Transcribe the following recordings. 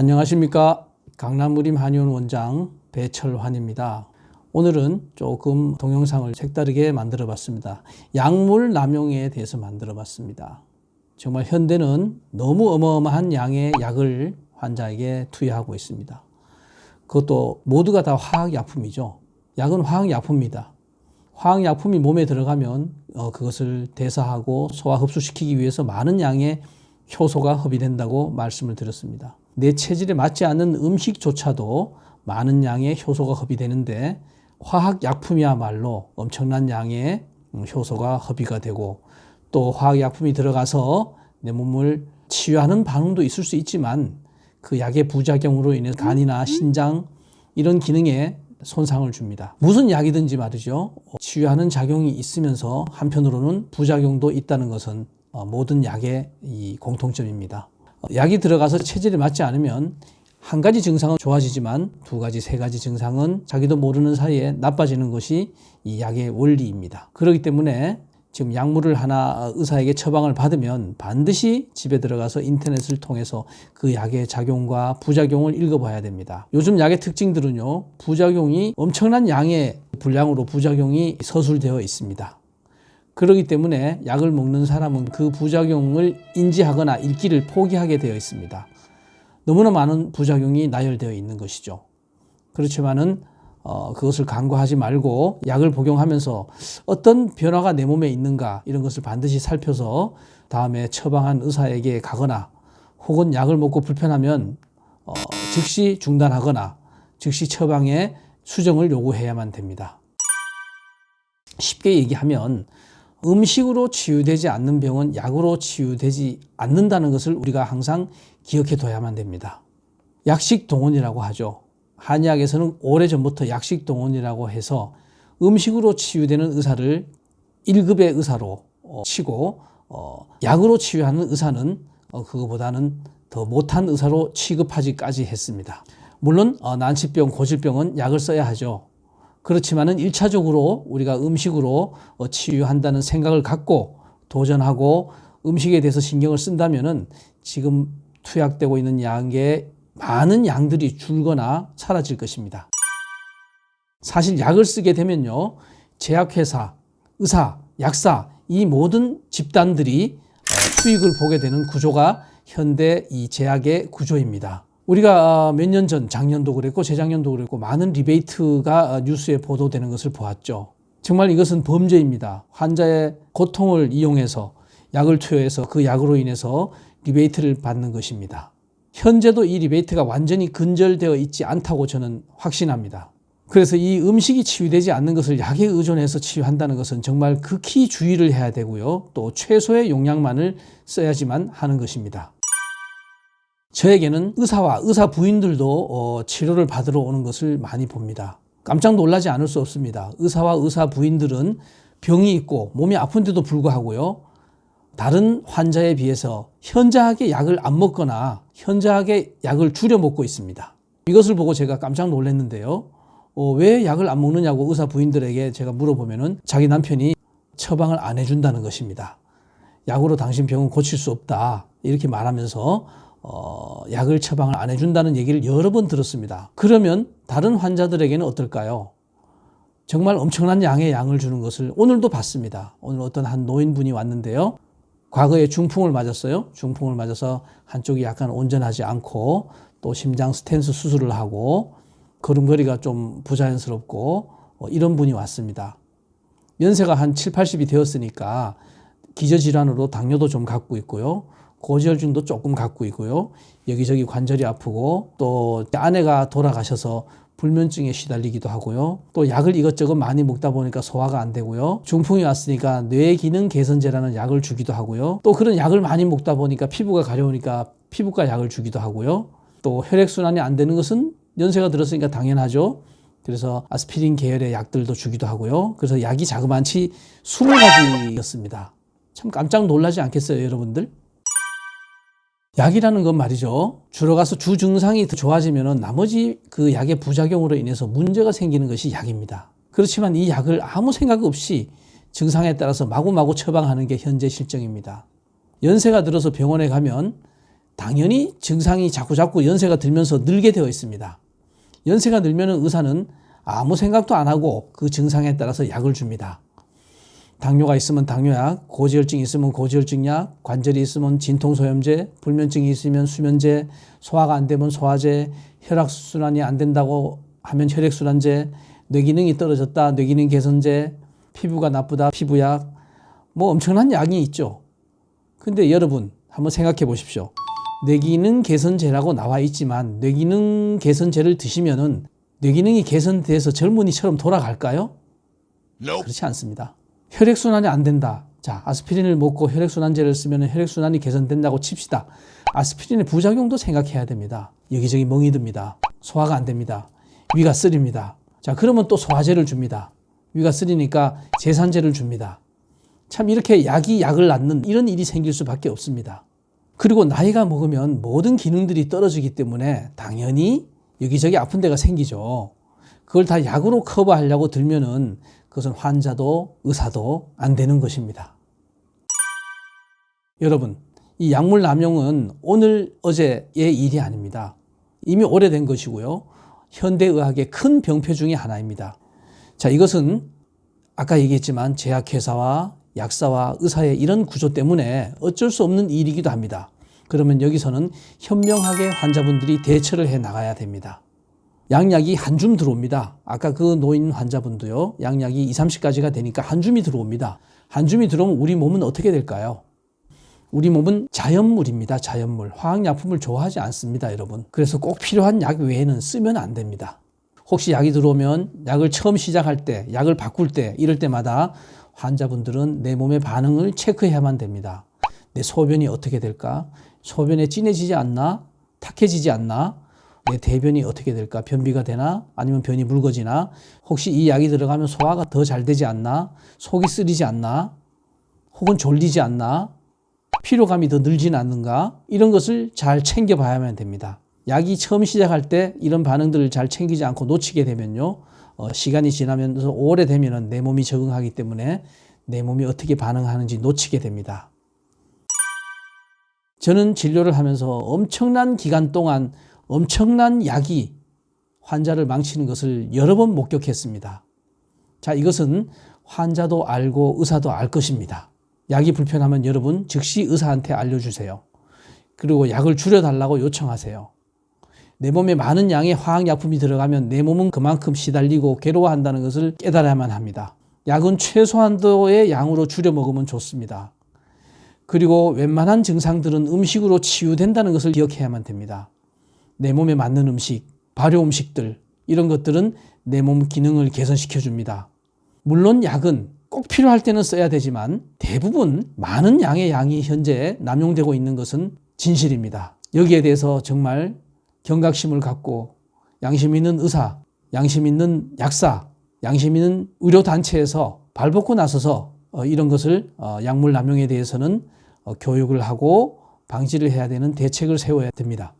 안녕하십니까. 강남무림 한의원 원장 배철환입니다. 오늘은 조금 동영상을 색다르게 만들어 봤습니다. 약물 남용에 대해서 만들어 봤습니다. 정말 현대는 너무 어마어마한 양의 약을 환자에게 투여하고 있습니다. 그것도 모두가 다 화학약품이죠. 약은 화학약품입니다. 화학약품이 몸에 들어가면 어, 그것을 대사하고 소화 흡수시키기 위해서 많은 양의 효소가 허비된다고 말씀을 드렸습니다. 내 체질에 맞지 않는 음식조차도 많은 양의 효소가 허비되는데 화학 약품이야말로 엄청난 양의 음, 효소가 허비가 되고 또 화학 약품이 들어가서 내 몸을 치유하는 반응도 있을 수 있지만 그 약의 부작용으로 인해 간이나 신장 이런 기능에 손상을 줍니다. 무슨 약이든지 말이죠. 치유하는 작용이 있으면서 한편으로는 부작용도 있다는 것은 어, 모든 약의 이 공통점입니다. 어, 약이 들어가서 체질에 맞지 않으면 한 가지 증상은 좋아지지만 두 가지, 세 가지 증상은 자기도 모르는 사이에 나빠지는 것이 이 약의 원리입니다. 그렇기 때문에 지금 약물을 하나 의사에게 처방을 받으면 반드시 집에 들어가서 인터넷을 통해서 그 약의 작용과 부작용을 읽어봐야 됩니다. 요즘 약의 특징들은요, 부작용이 엄청난 양의 분량으로 부작용이 서술되어 있습니다. 그렇기 때문에 약을 먹는 사람은 그 부작용을 인지하거나 읽기를 포기하게 되어 있습니다. 너무나 많은 부작용이 나열되어 있는 것이죠. 그렇지만은 어, 그것을 간과하지 말고 약을 복용하면서 어떤 변화가 내 몸에 있는가 이런 것을 반드시 살펴서 다음에 처방한 의사에게 가거나 혹은 약을 먹고 불편하면 어, 즉시 중단하거나 즉시 처방에 수정을 요구해야만 됩니다. 쉽게 얘기하면 음식으로 치유되지 않는 병은 약으로 치유되지 않는다는 것을 우리가 항상 기억해 둬야만 됩니다. 약식 동원이라고 하죠. 한의학에서는 오래전부터 약식 동원이라고 해서 음식으로 치유되는 의사를 1급의 의사로 어, 치고 어, 약으로 치유하는 의사는 어, 그거보다는 더 못한 의사로 취급하지까지 했습니다. 물론 어, 난치병, 고질병은 약을 써야 하죠. 그렇지만은 1차적으로 우리가 음식으로 어, 치유한다는 생각을 갖고 도전하고 음식에 대해서 신경을 쓴다면은 지금 투약되고 있는 약의 많은 양들이 줄거나 사라질 것입니다. 사실 약을 쓰게 되면요. 제약회사, 의사, 약사, 이 모든 집단들이 어, 수익을 보게 되는 구조가 현대 이 제약의 구조입니다. 우리가 몇 년 전, 작년도 그랬고 재작년도 그랬고 많은 리베이트가 어, 뉴스에 보도되는 것을 보았죠. 정말 이것은 범죄입니다. 환자의 고통을 이용해서 약을 투여해서 그 약으로 인해서 리베이트를 받는 것입니다. 현재도 이 리베이트가 완전히 근절되어 있지 않다고 저는 확신합니다. 그래서 이 음식이 치유되지 않는 것을 약에 의존해서 치유한다는 것은 정말 극히 주의를 해야 되고요. 또 최소의 용량만을 써야지만 하는 것입니다. 저에게는 의사와 의사 부인들도 어, 치료를 받으러 오는 것을 많이 봅니다. 깜짝 놀라지 않을 수 없습니다. 의사와 의사 부인들은 병이 있고 몸이 아픈데도 불구하고요. 다른 환자에 비해서 현저하게 약을 안 먹거나 현저하게 약을 줄여 먹고 있습니다. 이것을 보고 제가 깜짝 놀랐는데요. 어, 왜 약을 안 먹느냐고 의사 부인들에게 제가 물어보면은 자기 남편이 처방을 안 해준다는 것입니다. 약으로 당신 병은 고칠 수 없다. 이렇게 말하면서 어, 약을 처방을 안 해준다는 얘기를 여러 번 들었습니다. 그러면 다른 환자들에게는 어떨까요? 정말 엄청난 양의 양을 주는 것을 오늘도 봤습니다. 오늘 어떤 한 노인분이 왔는데요. 과거에 중풍을 맞았어요. 중풍을 맞아서 한쪽이 약간 온전하지 않고 또 심장 스탠스 수술을 하고 걸음걸이가 좀 부자연스럽고 어, 이런 분이 왔습니다. 연세가 한 7, 80이 되었으니까 기저질환으로 당뇨도 좀 갖고 있고요. 고지혈증도 조금 갖고 있고요. 여기저기 관절이 아프고 또 아내가 돌아가셔서 불면증에 시달리기도 하고요. 또 약을 이것저것 많이 먹다 보니까 소화가 안 되고요. 중풍이 왔으니까 뇌 기능 개선제라는 약을 주기도 하고요. 또 그런 약을 많이 먹다 보니까 피부가 가려우니까 피부과 약을 주기도 하고요. 또 혈액순환이 안 되는 것은 연세가 들었으니까 당연하죠. 그래서 아스피린 계열의 약들도 주기도 하고요. 그래서 약이 자그만치 20가지였습니다. 참 깜짝 놀라지 않겠어요, 여러분들? 약이라는 건 말이죠. 주로 가서 주 증상이 더 좋아지면 나머지 그 약의 부작용으로 인해서 문제가 생기는 것이 약입니다. 그렇지만 이 약을 아무 생각 없이 증상에 따라서 마구마구 처방하는 게 현재 실정입니다. 연세가 들어서 병원에 가면 당연히 증상이 자꾸자꾸 연세가 들면서 늘게 되어 있습니다. 연세가 늘면 의사는 아무 생각도 안 하고 그 증상에 따라서 약을 줍니다. 당뇨가 있으면 당뇨약, 고지혈증이 있으면 고지혈증약, 관절이 있으면 진통소염제, 불면증이 있으면 수면제, 소화가 안 되면 소화제, 혈액순환이 안 된다고 하면 혈액순환제, 뇌기능이 떨어졌다, 뇌기능 개선제, 피부가 나쁘다, 피부약, 뭐 엄청난 약이 있죠. 근데 여러분, 한번 생각해 보십시오. 뇌기능 개선제라고 나와 있지만 뇌기능 개선제를 드시면은 뇌기능이 개선돼서 젊은이처럼 돌아갈까요? 그렇지 않습니다. 혈액순환이 안 된다. 자, 아스피린을 먹고 혈액순환제를 쓰면 혈액순환이 개선된다고 칩시다. 아스피린의 부작용도 생각해야 됩니다. 여기저기 멍이 듭니다. 소화가 안 됩니다. 위가 쓰립니다. 자, 그러면 또 소화제를 줍니다. 위가 쓰리니까 제산제를 줍니다. 참 이렇게 약이 약을 낳는 이런 일이 생길 수밖에 없습니다. 그리고 나이가 먹으면 모든 기능들이 떨어지기 때문에 당연히 여기저기 아픈 데가 생기죠. 그걸 다 약으로 커버하려고 들면은 그것은 환자도 의사도 안 되는 것입니다. 여러분, 이 약물 남용은 오늘 어제의 일이 아닙니다. 이미 오래된 것이고요. 현대의학의 큰 병폐 중의 하나입니다. 자, 이것은 아까 얘기했지만 제약회사와 약사와 의사의 이런 구조 때문에 어쩔 수 없는 일이기도 합니다. 그러면 여기서는 현명하게 환자분들이 대처를 해 나가야 됩니다. 양약이 한 줌 들어옵니다. 아까 그 노인 환자분도요, 양약이 2, 30가지가 되니까 한 줌이 들어옵니다. 한 줌이 들어오면 우리 몸은 어떻게 될까요? 우리 몸은 자연물입니다. 자연물. 화학약품을 좋아하지 않습니다, 여러분. 그래서 꼭 필요한 약 외에는 쓰면 안 됩니다. 혹시 약이 들어오면 약을 처음 시작할 때, 약을 바꿀 때, 이럴 때마다 환자분들은 내 몸의 반응을 체크해야만 됩니다. 내 소변이 어떻게 될까? 소변에 진해지지 않나? 탁해지지 않나? 내 대변이 어떻게 될까? 변비가 되나? 아니면 변이 묽어지나? 혹시 이 약이 들어가면 소화가 더 잘 되지 않나? 속이 쓰리지 않나? 혹은 졸리지 않나? 피로감이 더 늘지는 않는가? 이런 것을 잘 챙겨봐야만 됩니다. 약이 처음 시작할 때 이런 반응들을 잘 챙기지 않고 놓치게 되면요. 어, 시간이 지나면서 오래되면 내 몸이 적응하기 때문에 내 몸이 어떻게 반응하는지 놓치게 됩니다. 저는 진료를 하면서 엄청난 기간 동안 엄청난 약이 환자를 망치는 것을 여러 번 목격했습니다. 자, 이것은 환자도 알고 의사도 알 것입니다. 약이 불편하면 여러분 즉시 의사한테 알려주세요. 그리고 약을 줄여달라고 요청하세요. 내 몸에 많은 양의 화학약품이 들어가면 내 몸은 그만큼 시달리고 괴로워한다는 것을 깨달아야만 합니다. 약은 최소한도의 양으로 줄여 먹으면 좋습니다. 그리고 웬만한 증상들은 음식으로 치유된다는 것을 기억해야만 됩니다. 내 몸에 맞는 음식, 발효 음식들, 이런 것들은 내 몸 기능을 개선시켜 줍니다. 물론 약은 꼭 필요할 때는 써야 되지만 대부분 많은 양의 양이 현재 남용되고 있는 것은 진실입니다. 여기에 대해서 정말 경각심을 갖고 양심 있는 의사, 양심 있는 약사, 양심 있는 의료단체에서 발벗고 나서서 어, 이런 것을 어, 약물 남용에 대해서는 어, 교육을 하고 방지를 해야 되는 대책을 세워야 됩니다.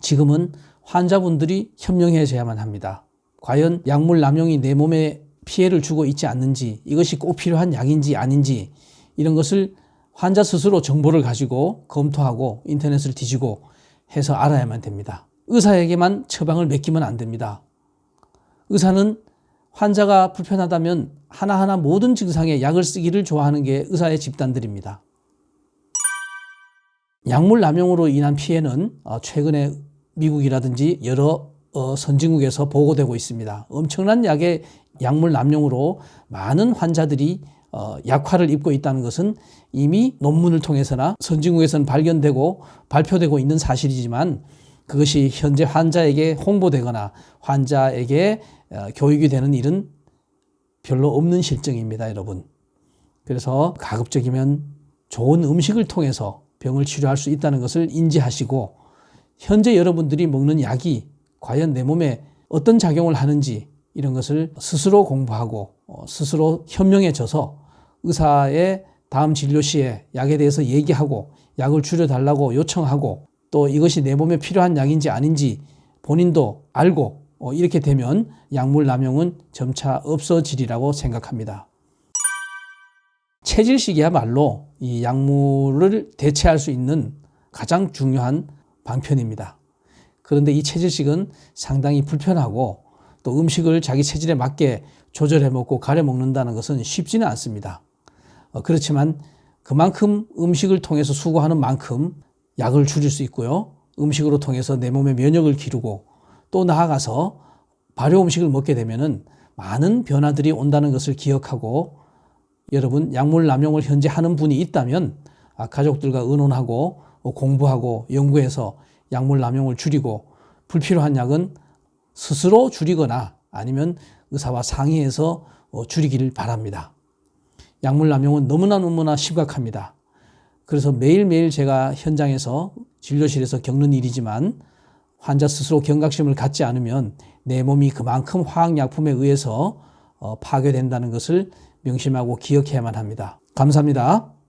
지금은 환자분들이 현명해져야만 합니다. 과연 약물 남용이 내 몸에 피해를 주고 있지 않는지, 이것이 꼭 필요한 약인지 아닌지, 이런 것을 환자 스스로 정보를 가지고 검토하고 인터넷을 뒤지고 해서 알아야만 됩니다. 의사에게만 처방을 맡기면 안 됩니다. 의사는 환자가 불편하다면 하나하나 모든 증상에 약을 쓰기를 좋아하는 게 의사의 집단들입니다. 약물 남용으로 인한 피해는 어, 최근에 미국이라든지 여러 어, 선진국에서 보고되고 있습니다. 엄청난 약의 약물 남용으로 많은 환자들이 어, 약화를 입고 있다는 것은 이미 논문을 통해서나 선진국에서는 발견되고 발표되고 있는 사실이지만 그것이 현재 환자에게 홍보되거나 환자에게 교육이 되는 일은 별로 없는 실정입니다, 여러분. 그래서 가급적이면 좋은 음식을 통해서 병을 치료할 수 있다는 것을 인지하시고 현재 여러분들이 먹는 약이 과연 내 몸에 어떤 작용을 하는지 이런 것을 스스로 공부하고 어, 스스로 현명해져서 의사의 다음 진료 시에 약에 대해서 얘기하고 약을 줄여달라고 요청하고 또 이것이 내 몸에 필요한 약인지 아닌지 본인도 알고 어, 이렇게 되면 약물 남용은 점차 없어지리라고 생각합니다. 체질식이야말로 이 약물을 대체할 수 있는 가장 중요한 방편입니다. 그런데 이 체질식은 상당히 불편하고 또 음식을 자기 체질에 맞게 조절해 먹고 가려 먹는다는 것은 쉽지는 않습니다. 어, 그렇지만 그만큼 음식을 통해서 수고하는 만큼 약을 줄일 수 있고요. 음식으로 통해서 내 몸의 면역을 기르고 또 나아가서 발효 음식을 먹게 되면은 많은 변화들이 온다는 것을 기억하고 여러분 약물 남용을 현재 하는 분이 있다면 아, 가족들과 의논하고 어, 공부하고 연구해서 약물 남용을 줄이고 불필요한 약은 스스로 줄이거나 아니면 의사와 상의해서 어, 줄이기를 바랍니다. 약물 남용은 너무나 너무나 심각합니다. 그래서 매일매일 제가 현장에서 진료실에서 겪는 일이지만 환자 스스로 경각심을 갖지 않으면 내 몸이 그만큼 화학약품에 의해서 어, 파괴된다는 것을 명심하고 기억해야만 합니다. 감사합니다.